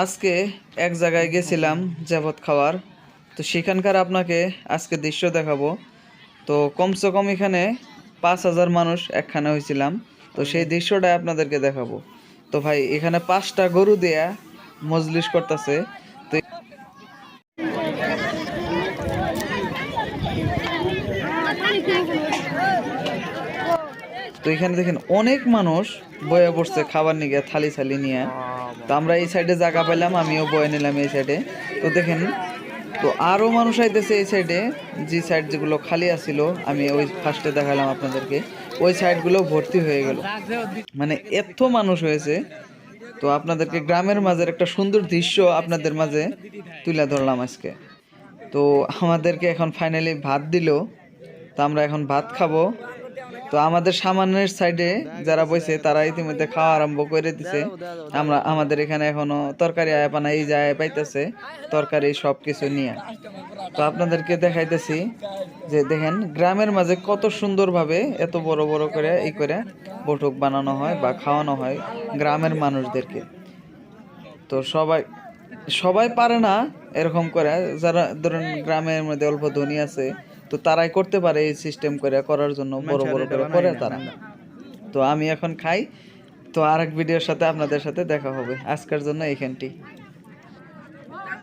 আজকে এক জায়গায় গেছিলাম যাবত খাওয়ার। তো সেখানকার আপনাকে আজকে দৃশ্য দেখাবো। তো কমসে কম এখানে পাঁচ হাজার মানুষ একখানে হয়েছিলাম। তো সেই দৃশ্যটাই আপনাদেরকে দেখাবো। তো ভাই, এখানে পাঁচটা গরু দেয়া মজলিস করতেছে। তো তো এখানে দেখেন অনেক মানুষ বয়ে বসছে খাবার নিয়ে, থালি থালি নিয়ে। তো আমরা এই সাইডে জায়গা পেলাম, আমিও বয়ে নিলাম এই সাইডে তো দেখেন, তো আরও মানুষ আইতেছে এই সাইডে যে সাইড যেগুলো খালি আছিল, আমি ওই ফার্স্টে দেখালাম আপনাদেরকে। ওই সাইডগুলো ভর্তি হয়ে গেল। মানে এত মানুষ হয়েছে। তো আপনাদেরকে গ্রামের মাঝের একটা সুন্দর দৃশ্য আপনাদের মাঝে তুলে ধরলাম আজকে। তো আমাদেরকে এখন ফাইনালি ভাত দিল। তো আমরা এখন ভাত খাব। তো আমাদের সামানের সাইডে যারা বসে তারা ইতিমধ্যে খাওয়া আরম্ভ করে দিছে। আমরা, আমাদের এখানে এখনও তরকারি আয়াপানা এই যায় পাইতেছে, তরকারি সব কিছু নিয়ে। তো আপনাদেরকে দেখাইতেছি যে দেখেন, গ্রামের মাঝে কত সুন্দরভাবে এত বড় বড় করে এই করে বটুক বানানো হয় বা খাওয়ানো হয় গ্রামের মানুষদেরকে। তো সবাই সবাই পারে না এরকম করে। যারা, ধরেন, গ্রামের মধ্যে অল্প ধনী আছে তো তারাই করতে পারে এই সিস্টেম করে করার জন্য বড় বড় করে করে তারা। তো আমি এখন খাই তো আরেক ভিডিওর সাথে আপনাদের সাথে দেখা হবে। আজকের জন্য এইখানটি।